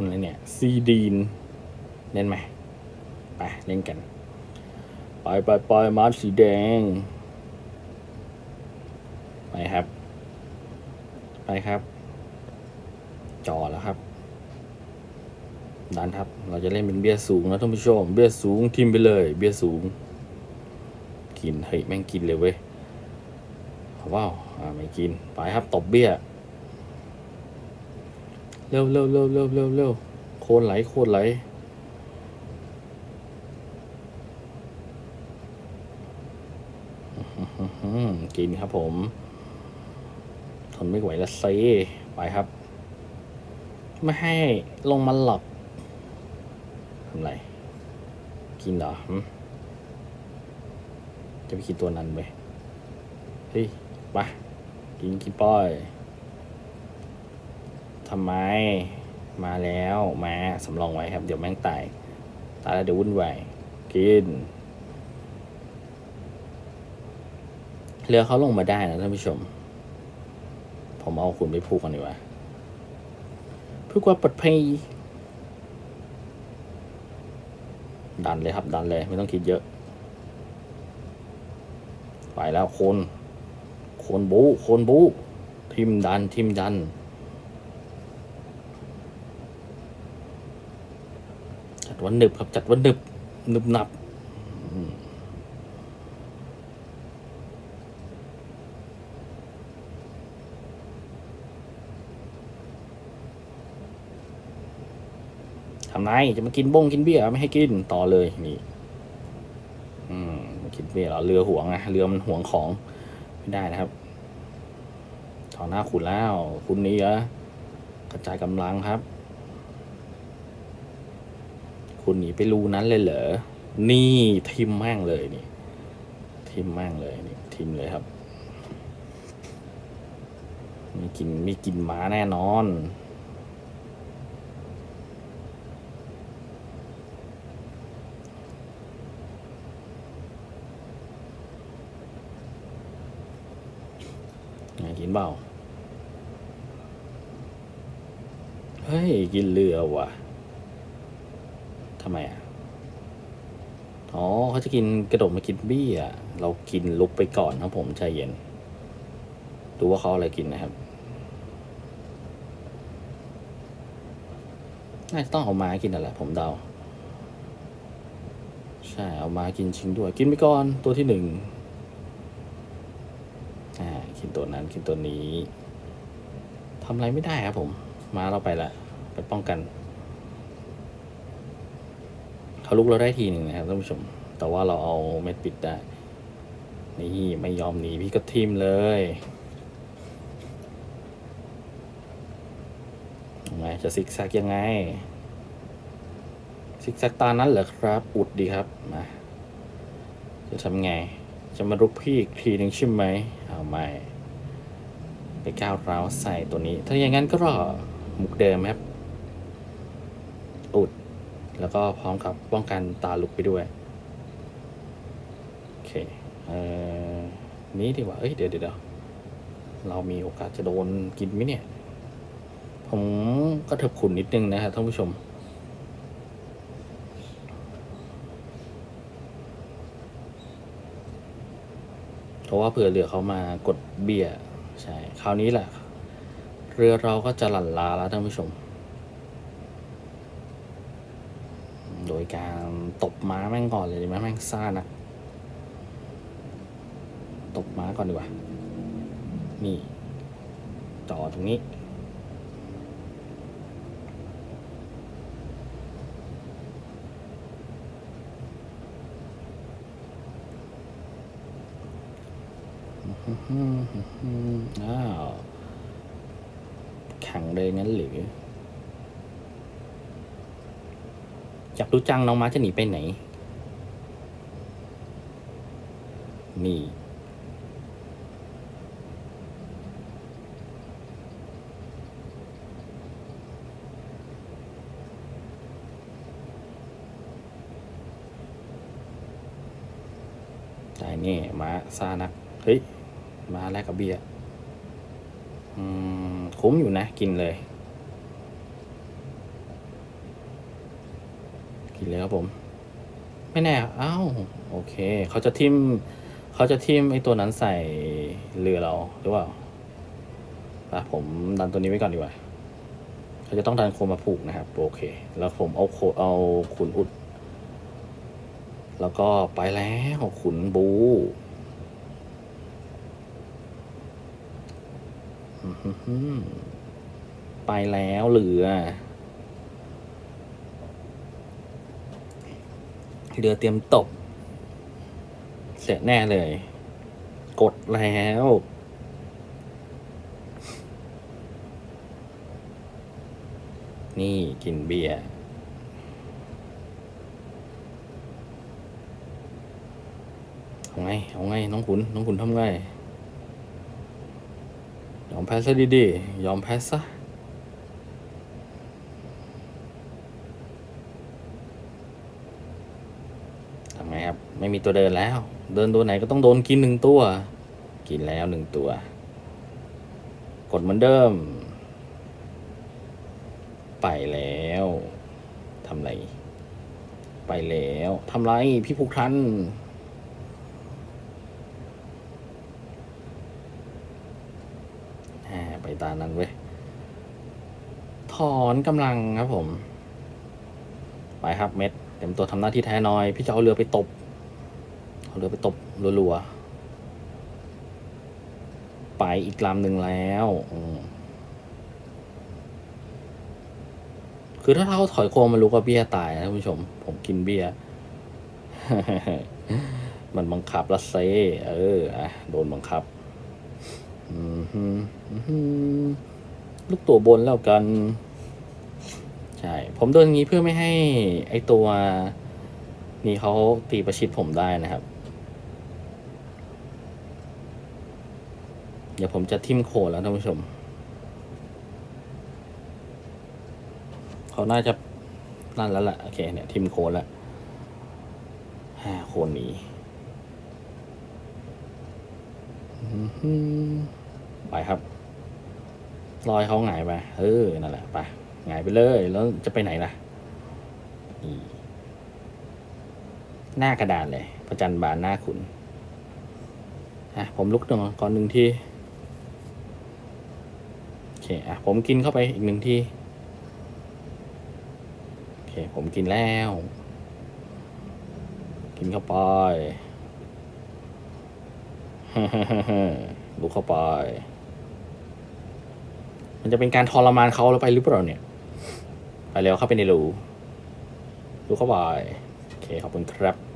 คุณอะไรเนี่ย ซีดีนเล่นไหมไปเล่นกัน ไปไปไปมาร์สีแดง ไปครับ ไปครับ จอแล้วครับดันครับ เราจะเล่นเป็นเบี้ยสูงนะท่านผู้ชม เบี้ยสูงทิมไปเลย เบี้ยสูง กินเฮ้ยแม่งกินเลยเว้ยว้าวไม่กิน ไปครับตบเบี้ย เร็วเร็วเร็วเร็วเร็วเร็วโคนไหลโคนไหล กินครับผม ทนไม่ไหวแล้วเซไปครับ ไม่ให้ลงมาหลับทำไร กินเหรอ จะไปกินตัวนั้นไป เฮ้ย ไป กินกินป้อย ทำไมมาแล้วมาสำรองไว้ครับ เดี๋ยวแม่งตาย ตายแล้วเดี๋ยววุ่นวายกินเรือเขาลงมาได้นะท่านผู้ชม ผมเอาคุณไปผูกกันดีกว่าเพื่อความปลอดภัยดันเลยครับ ดันเลยไม่ต้องคิดเยอะ ไปแล้วโคน โคนบูโคนบูทิมดันทิมดัน จัดวันหนึบครับจัดวันหนึบหนึบหนับทำไงจะมากินบ้งกินเบี้ยไม่ให้กินต่อเลยนี่อืมกินเบี้ยเหรอเรือห่วงอะเรือมันห่วงของไม่ได้นะครับถอหน้าคุณแล้ว คุณนี้เหรอกระจายกำลังครับ คุณหนีไปรูนั้นเลยเหรอ นี่ทิมแม่งเลยนี่ ทิมแม่งเลยนี่ทิมเลยครับมีกินมีกินม้าแน่นอนไงกินเปล่าเฮ้ย กินเรือว่ะำไมอะ อ๋อเขาจะกินกระโดดมากินบี้ยเรากินลุกไปก่อนนะผมใจเย็น ดูว่าเขาอาอะไรกินนะครับ น่าจะต้องเอามากินนั่นแหละผมเดา ใช่ เอามากินชิงด้วย กินไปก่อนตัวที่หนึ่งอ่ากินตัวนั้นกินตัวนี้ทำอะไรไม่ได้ครับผม มาเราไปละไปป้องกัน เขาลุกเราได้ทีหนึ่งนะครับท่านผู้ชม แต่ว่าเราเอาเม็ดปิดได้ นี่ไม่ยอมหนีพี่ก็ทิมเลยยังไงจะซิกแซกยังไง ซิกแซกตานั้นเหรอครับ อุดดีครับ มา จะทำไง จะมารุกพี่อีกทีหนึ่งใช่ไหม เอาไม่ไปก้าวร้าวใส่ตัวนี้ ถ้าอย่างนั้นก็รอมุกเดิมครับ แล้วก็พร้อมกับป้องกันตาลุกไปด้วย โอเค เอ่อ นี้ดีกว่า เอ้ย เดี๋ยวเดี๋ยวเรามีโอกาสจะโดนกินไหมเนี่ย ผมก็เถิบขุนนิดนึงนะครับท่านผู้ชม เพราะว่าเผื่อเรือเขามากดเบี้ยใช่ คราวนี้แหละ เรือเราก็จะหลั่นลาแล้วท่านผู้ชม โด ยการตบม้าแม่งก่อนเลยดีไหมแม่งซ่านักตบม้าก่อนดีกว่า นี่จอตรงนี้อ้าวแข่งเลยงั้นหรือ อยากรู้จังน้องม้าจะหนีไปไหน นี่ ได้แน่ม้าซานัก เฮ้ย มาแลกกับเบียร์ อืม คุ้มอยู่นะ กินเลย กินเลยครับผม ไม่แน่อ้าวโอเค เขาจะทิมเขาจะทิมไอ้ตัวนั้นใส่เรือเราหรือเปล่าไปผมดันตัวนี้ไว้ก่อนดีกว่าเขาจะต้องดันโคมมาผูกนะครับ โอเค แล้วผมเอาโคเอาขุนอุด แล้วก็ไปแล้วขุนบูไปแล้วเหลือ เรือเตรียมตบเสร็จแน่เลย กดแล้วนี่กินเบียร์เอาไง เอาไง น้องขุน น้องขุนทำไง ยอมแพ้ซะดีๆ ยอมแพ้ซะ ทำ ไม่มีตัวเดินแล้ว เดินตัวไหนก็ต้องโดนกินหนึ่งตัว กินแล้วหนึ่งตัว กดเหมือนเดิม ไปแล้วทำไร ไปแล้วทำไรพี่ผูกทันอ่ไปตานั้นเว้ย ถอนกำลังครับผม ไปครับเม็ดเต็มตัวทำหน้าที่แท้น้อย พี่จะเอาเรือไปตบ เรือไปตบรัวๆ ไปอีกลำหนึ่งแล้วคือถ้าเขาถอยโค้งมันรู้ก็เบี้ยตายนะท่านผู้ชม ผมกินเบี้ย มันบังคับละเซ เอออะโดนบังคับลูกตัวบนแล้วกัน ใช่ ผมโดนงี้เพื่อไม่ให้ไอตัว นี่เขาตีประชิดผมได้นะครับ เดี๋ยวผมจะทิมโคแล้วท่านผู้ชม เขาน่าจะนั่นแล้วแหละโอเคเนี่ยทิมโคแล้วห้าโคนหนี้ไปครับลอยเขาหงายไปเออนั่นแหละไปหงายไปเลย แล้วจะไปไหนล่ะนี่หน้ากระดานเลย ประจันบานหน้าขุนอะผมลุกหนึ่งก่อนหนึ่งทีโอเคอะผมกินเข้าไปอีกหนึ่งทีโอเคผมกินแล้ว กินเข้าไปลุกเข้าไป มันจะเป็นการทรมานเขาแล้วไปหรือเปล่าเนี่ย ไปเร็วเข้าไปในรูลุกเข้าไป โอเค ขอบคุณครับ